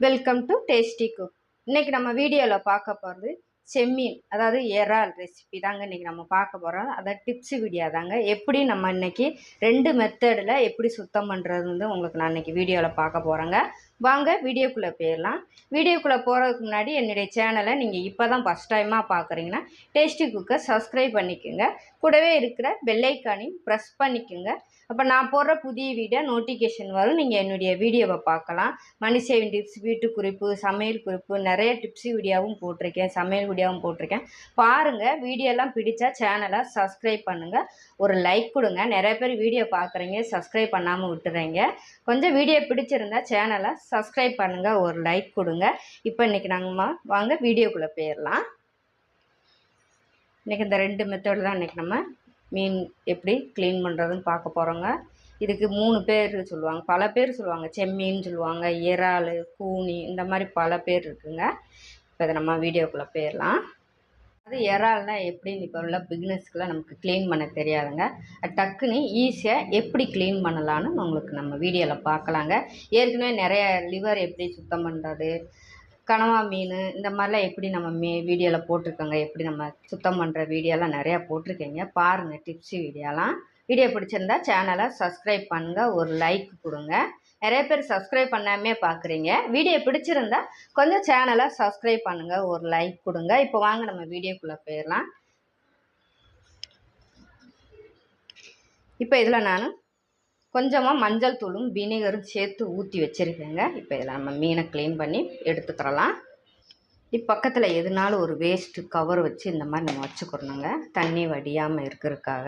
Welcome to tasty cook இன்றைக்கி நம்ம வீடியோவில் பார்க்க போகிறது செம்மீன் அதாவது இறால் ரெசிபி தாங்க இன்றைக்கி நம்ம பார்க்க போகிறோம் அதை டிப்ஸு வீடியோ தாங்க. எப்படி நம்ம இன்னைக்கு ரெண்டு மெத்தடில் எப்படி சுத்தம் பண்ணுறது வந்து உங்களுக்கு நான் இன்றைக்கி வீடியோவில் பார்க்க போகிறேங்க வாங்க வீடியோக்குள்ளே போயிடலாம். வீடியோக்குள்ளே போகிறதுக்கு முன்னாடி என்னுடைய சேனலை நீங்கள் இப்போ தான் ஃபஸ்ட் டைமாக பார்க்குறீங்கன்னா டேஸ்டி குக்கை சப்ஸ்கிரைப் பண்ணிக்கோங்க. கூடவே இருக்கிற பெல்லைக்கானையும் ப்ரெஸ் பண்ணிக்கோங்க. அப்போ நான் போடுற புதிய வீடியோ நோட்டிஃபிகேஷன் வரும். நீங்கள் என்னுடைய வீடியோவை பார்க்கலாம். மணி சேவிங் டிப்ஸ் வீட்டு குறிப்பு சமையல் குறிப்பு நிறைய டிப்ஸ் வீடியோவும் போட்டிருக்கேன். சமையல் வீடியோவும் போட்டிருக்கேன். பாருங்கள் வீடியோலாம் பிடிச்சா சேனலை சப்ஸ்கிரைப் பண்ணுங்கள் ஒரு லைக் கொடுங்க. நிறைய பேர் வீடியோ பார்க்குறீங்க சப்ஸ்கிரைப் பண்ணாமல் விட்டுறீங்க. கொஞ்சம் வீடியோ பிடிச்சிருந்தா சேனலை சப்ஸ்கிரைப் பண்ணுங்கள் ஒரு லைக் கொடுங்க. இப்போ இன்றைக்கி நாங்கள் வாங்க வீடியோக்குள்ளே போயிடலாம் இன்றைக்கி இந்த ரெண்டு மெத்தட் தான் இன்றைக்கி நம்ம மீன் எப்படி க்ளீன் பண்ணுறதுன்னு பார்க்க போகிறோங்க இதுக்கு மூணு பேர் சொல்லுவாங்க. பல பேர் சொல்லுவாங்க. செம்மீன் சொல்லுவாங்க இறால் கூனி இந்த மாதிரி பல பேர் இருக்குங்க. இப்போ இதை நம்ம வீடியோக்குள்ளே போயிடலாம் அது இறால்னா எப்படின்னு இப்போ உள்ள பிக்னஸ்க்குலாம் நமக்கு க்ளீன் பண்ண தெரியாதுங்க. டக்குன்னு ஈஸியாக எப்படி க்ளீன் பண்ணலான்னு உங்களுக்கு நம்ம வீடியோவில் பார்க்கலாங்க. ஏற்கனவே நிறைய லிவர் எப்படி சுத்தம் பண்ணுறது கனவா மீன் இந்த மாதிரிலாம் எப்படி நம்ம மீ வீடியோவில் போட்டிருக்கோங்க. எப்படி நம்ம சுத்தம் பண்ணுற வீடியோலாம் நிறையா போட்டிருக்கீங்க. பாருங்கள் டிப்ஸு வீடியோலாம். வீடியோ பிடிச்சிருந்தா சேனலை சப்ஸ்கிரைப் பண்ணுங்கள் ஒரு லைக் கொடுங்க. நிறைய பேர் சப்ஸ்கிரைப் பண்ணாமே பார்க்குறீங்க வீடியோ பிடிச்சிருந்தா கொஞ்சம் சேனலை சப்ஸ்கிரைப் பண்ணுங்கள் ஒரு லைக் கொடுங்க. இப்போ வாங்க நம்ம வீடியோக்குள்ளே போயிடலாம். இப்போ இதில் நான் கொஞ்சமாக மஞ்சள் தூளும் வினிகரும் சேர்த்து ஊற்றி வச்சுருக்கேங்க. இப்போ இதில் நம்ம மீனை க்ளீன் பண்ணி எடுத்துக்கிறலாம். இப்போ பக்கத்தில் எதுனாலும் ஒரு வேஸ்ட்டு கவர் வச்சு இந்த மாதிரி நம்ம வச்சுக்கிறணுங்க தண்ணி வடியாமல் இருக்கிறதுக்காக.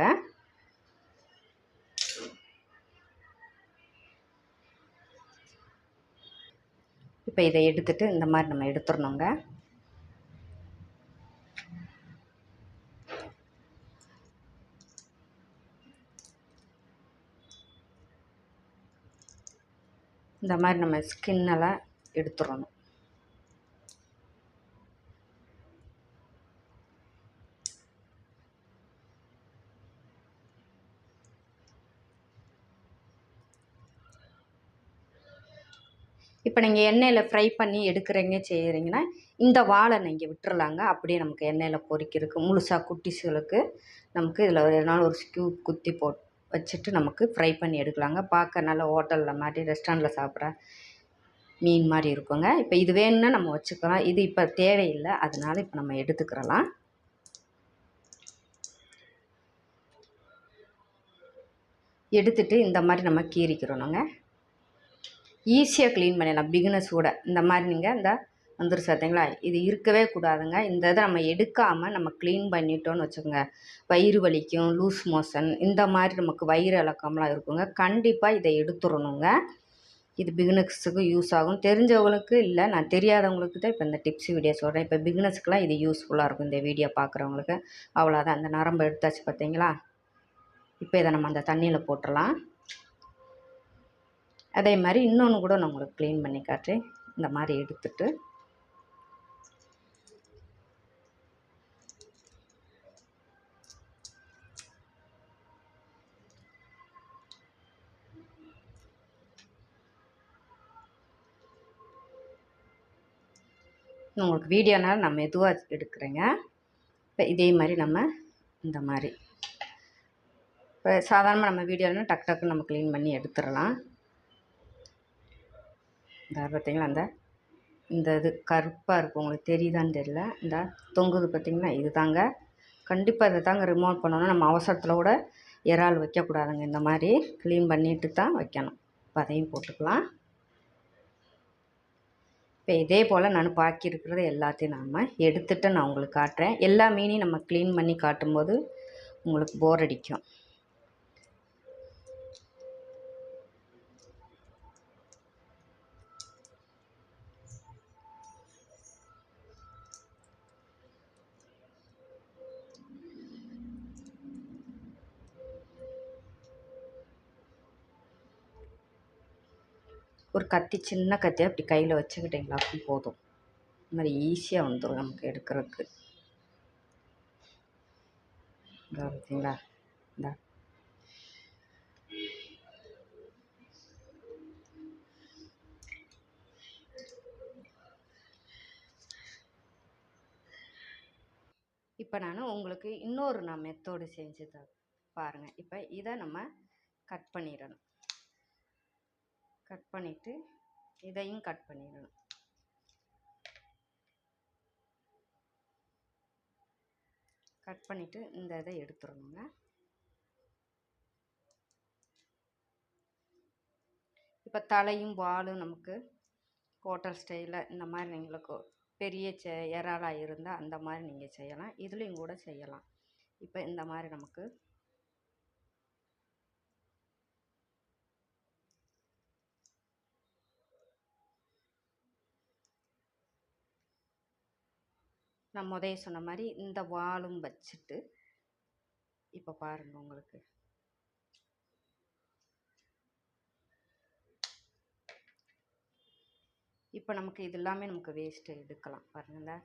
இப்போ இதை எடுத்துட்டு இந்த மாதிரி நம்ம எடுத்துடணுங்க. இந்த மாதிரி நம்ம ஸ்கின்னெல்லாம் எடுத்துடணும். இப்போ நீங்கள் எண்ணெயில் ஃப்ரை பண்ணி எடுக்கிறீங்க செய்கிறீங்கன்னா இந்த வாழை நீங்கள் விட்டுறலாங்க. அப்படியே நமக்கு எண்ணெயில் பொரிக்கிறதுக்கு முழுசாக குட்டிஸுகளுக்கு நமக்கு இதில் எதனால ஒரு ஸ்கியூ குத்தி போட் வச்சுட்டு நமக்கு ஃப்ரை பண்ணி எடுக்கலாங்க. பார்க்க நல்ல ஹோட்டலில் மாதிரி ரெஸ்டாரண்ட்டில் சாப்பிட்ற மீன் மாதிரி இருக்குங்க. இப்போ இது வேணும்னா நம்ம வச்சுக்கலாம். இது இப்போ தேவையில்லை. அதனால் இப்போ நம்ம எடுத்துக்கிறலாம். எடுத்துட்டு இந்த மாதிரி நம்ம கீறிக்கிறோனுங்க ஈஸியாக க்ளீன் பண்ணிடலாம். பிகினர்ஸ் கூட. இந்த மாதிரி நீங்கள் இந்த வந்துரு பார்த்தீங்களா இது இருக்கவே கூடாதுங்க. இந்த இதை நம்ம எடுக்காமல் நம்ம க்ளீன் பண்ணிட்டோன்னு வச்சுக்கோங்க. வயிறு வலிக்கும் லூஸ் மோஷன் இந்த மாதிரி நமக்கு வயிறு இலக்கம்லாம் இருக்குங்க. கண்டிப்பாக இதை எடுத்துடணுங்க. இது பிகினர்ஸுக்கு யூஸ் ஆகும். தெரிஞ்சவங்களுக்கு இல்லை நான் தெரியாதவங்களுக்கு தான் இப்போ இந்த டிப்ஸ் வீடியோ சொல்கிறேன் இப்போ பிகினர்ஸ்க்குலாம் இது யூஸ்ஃபுல்லாக இருக்கும் இந்த வீடியோ பார்க்குறவங்களுக்கு அவ்வளோதான் அந்த நரம்பு எடுத்தாச்சு பார்த்தீங்களா இப்போ இதை நம்ம அந்த தண்ணியில் போட்டுடலாம். அதே மாதிரி இன்னொன்று கூட நான் உங்களுக்கு க்ளீன் பண்ணி காட்டுறேன். இந்த மாதிரி எடுத்துட்டு. உங்களுக்கு வீடியோனால நான் மெதுவாக எடுக்கிறேங்க. இப்போ இதே மாதிரி நம்ம இந்த மாதிரி. இப்போ சாதாரணமாக நம்ம வீடியோனா டக் டக்குன்னு நம்ம க்ளீன் பண்ணி எடுத்துடலாம். இந்த பார்த்திங்களா அந்த இந்த இது கருப்பாக இருக்கும் உங்களுக்கு தெரியுதான்னு தெரியல. இந்த தொங்குது பார்த்திங்களா இது தாங்க. கண்டிப்பாக இதை தாங்க ரிமூவ் பண்ணணும். நம்ம அவசரத்தில் கூட இறால் வைக்கக்கூடாதுங்க. இந்த மாதிரி க்ளீன் பண்ணிட்டு தான் வைக்கணும். இப்போ அதையும் போட்டுக்கலாம். இப்போ இதே போல் நான் பாக்கி இருக்கிறத எல்லாத்தையும் நாம் எடுத்துகிட்டு நான் உங்களுக்கு காட்டுறேன். எல்லா மீனையும் நம்ம க்ளீன் பண்ணி காட்டும்போது உங்களுக்கு போர் அடிக்கும். ஒரு கத்தி சின்ன கத்தியாக இப்படி கையில் வச்சுக்கிட்டிங்களாக்கும் போதும். இந்த மாதிரி ஈஸியாக வந்துடும் நமக்கு எடுக்கிறதுக்கு. பார்த்தீங்களா? இந்த. இப்போ நான் உங்களுக்கு இன்னொரு நான் மெத்தோடு செஞ்சு தரேன் பாருங்கள் இப்போ இதை நம்ம கட் பண்ணிடணும். கட் பண்ணிவிட்டு இதையும் கட் பண்ணிடணும். கட் பண்ணிவிட்டு இந்த இதை எடுத்துடணுங்க. இப்போ தலையும் வாலும் நமக்கு ஹோட்டல் ஸ்டைலில் இந்த மாதிரி எங்களுக்கு பெரிய செ இறாலாக இருந்தால் அந்த மாதிரி நீங்கள் செய்யலாம். இதுலேயும் கூட செய்யலாம். இப்போ இந்த மாதிரி நமக்கு நான் முதைய சொன்ன மாதிரி இந்த வாலும் வச்சுட்டு இப்போ பாருங்கள் உங்களுக்கு. இப்போ நமக்கு இது எல்லாமே நமக்கு வேஸ்ட்டு எடுக்கலாம். பாருங்கள்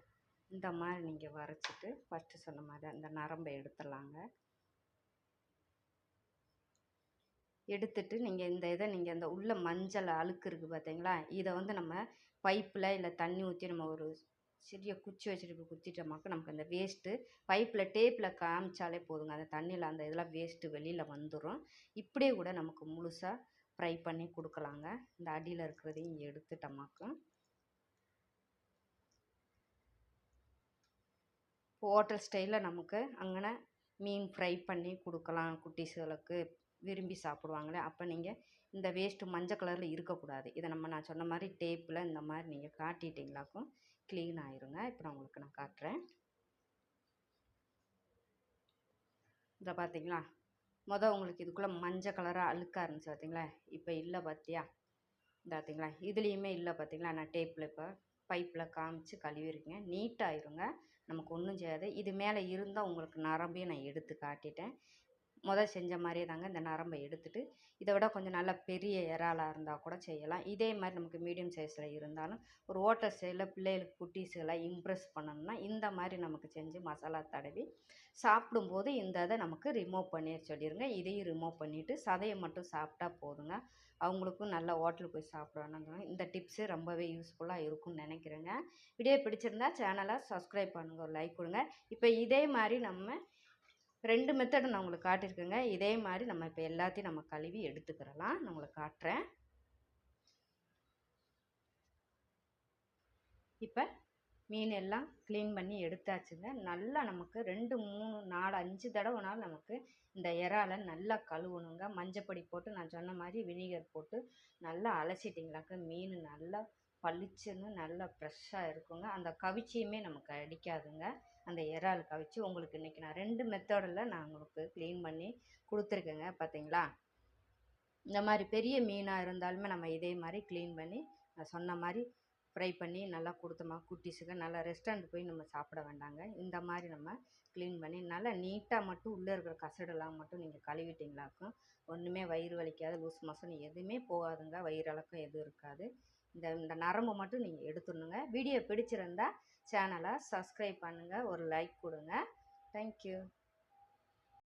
இந்த மாதிரி நீங்கள் வரைச்சிட்டு ஃபஸ்ட்டு சொன்ன மாதிரி அந்த நரம்பை எடுத்துடலாங்க. எடுத்துட்டு நீங்கள் இந்த இதை நீங்கள் இந்த உள்ள மஞ்சள் அழுக்கு இருக்குது பார்த்தீங்களா இதை வந்து நம்ம பைப்பில் இல்லை தண்ணி ஊற்றி நம்ம ஒரு சிறிய குச்சி வச்சுட்டு இப்படி குத்திட்டோமாக்க நமக்கு அந்த வேஸ்ட்டு பைப்பில் டேப்பில் காமிச்சாலே போதுங்க. அந்த தண்ணியில் அந்த இதெல்லாம் வேஸ்ட்டு வெளியில் வந்துடும் இப்படியே கூட நமக்கு முழுசாக ஃப்ரை பண்ணி கொடுக்கலாங்க. இந்த அடியில் இருக்கிறதையும் எடுத்துட்டோமாக்கும் ஹோட்டல் ஸ்டைலில் நமக்கு அங்கே மீன் ஃப்ரை பண்ணி கொடுக்கலாம். குட்டீஸ்களுக்கு விரும்பி சாப்பிடுவாங்களே அப்போ நீங்கள் இந்த வேஸ்ட்டு மஞ்சள் கலரில் இருக்கக்கூடாது. இதை நம்ம நான் சொன்ன மாதிரி டேப்பில் இந்த மாதிரி நீங்கள் காட்டிட்டீங்களாக்கும் க்ளீன் ஆயிருங்க. இப்போ நான் உங்களுக்கு நான் காட்டுறேன். இதை பார்த்தீங்களா மொதல் உங்களுக்கு இதுக்குள்ளே மஞ்சள் கலராக அழுக்காக இருந்துச்சு பார்த்தீங்களா இப்போ இல்லை பார்த்தியா பார்த்தீங்களா இதுலேயுமே இல்லை பார்த்தீங்களா நான் டேப்பில் இப்போ பைப்பில் காமிச்சு கழுவிருக்கேன். நீட்டாகிருங்க நமக்கு ஒன்றும் செய்யாது. இது மேலே இருந்தால் உங்களுக்கு நரம்பையும் நான் எடுத்து காட்டிட்டேன். முதல் செஞ்ச மாதிரியே தாங்க இந்த நரம்பை எடுத்துட்டு இதை விட கொஞ்சம் நல்ல பெரிய இறாலாக இருந்தால் கூட செய்யலாம். இதே மாதிரி நமக்கு மீடியம் சைஸில் இருந்தாலும் ஒரு ஹோட்டல் ஸ்டைலில் பிள்ளைகளுக்கு குட்டீஸுகளை இம்ப்ரெஸ் பண்ணணும்னா இந்த மாதிரி நமக்கு செஞ்சு மசாலா தடவி சாப்பிடும்போது இந்த இதை நமக்கு ரிமூவ் பண்ணி சொல்லிடுங்க இதையும் ரிமூவ் பண்ணிவிட்டு சதையை மட்டும் சாப்பிட்டா போதுங்க. அவங்களுக்கும் நல்ல ஹோட்டலுக்கு போய் சாப்பிடணும் இந்த டிப்ஸு ரொம்பவே யூஸ்ஃபுல்லாக இருக்கும்னு நினைக்கிறேங்க. வீடியோ பிடிச்சிருந்தா சேனலை சப்ஸ்கிரைப் பண்ணுங்கள் ஒரு லைக் கொடுங்க. இப்போ இதே மாதிரி நம்ம ரெண்டு மெத்தடு நான் உங்களுக்கு காட்டியிருக்கேங்க. இதே மாதிரி நம்ம இப்போ எல்லாத்தையும் நம்ம கழுவி எடுத்துக்கிறலாம். நான் உங்களுக்கு காட்டுறேன். இப்போ மீன் எல்லாம் க்ளீன் பண்ணி எடுத்தாச்சுங்க. நல்லா நமக்கு ரெண்டு மூணு நாலு அஞ்சு தடவைனாலும் நமக்கு இந்த இறால நல்லா கழுவணுங்க. மஞ்சப்பொடி போட்டு நான் சொன்ன மாதிரி வினிகர் போட்டு நல்லா அலசிட்டிங்களாக்க மீன் நல்லா பளிச்சுன்னு நல்லா ஃப்ரெஷ்ஷாக இருக்குங்க. அந்த கவிச்சியுமே நமக்கு அடிக்காதுங்க. அந்த இறால் கவிச்சு உங்களுக்கு இன்றைக்கி நான் ரெண்டு மெத்தடில் நான் உங்களுக்கு க்ளீன் பண்ணி கொடுத்துருக்கேங்க பார்த்தீங்களா இந்த மாதிரி பெரிய மீனாக இருந்தாலுமே நம்ம இதே மாதிரி க்ளீன் பண்ணி நான் சொன்ன மாதிரி ஃப்ரை பண்ணி நல்லா கொடுத்தோமா குட்டீஸுக்கு நல்லா ரெஸ்டாரண்ட் போய் நம்ம சாப்பிட வேண்டாங்க. இந்த மாதிரி நம்ம க்ளீன் பண்ணி நல்லா நீட்டாக மட்டும் உள்ளே இருக்கிற கசடெல்லாம் மட்டும் நீங்கள் கழுவிட்டிங்களாக்கும் ஒன்றுமே வயிறு வலிக்காது லூஸ் மோசன் எதுவுமே போகாதுங்க வயிறளக்கம் எதுவும் இருக்காது. இந்த இந்த நரம்பு மட்டும் நீங்கள் எடுத்துடணுங்க. வீடியோ பிடிச்சிருந்தா சேனலை சப்ஸ்கிரைப் பண்ணுங்கள் ஒரு லைக் கொடுங்க. தேங்க்யூ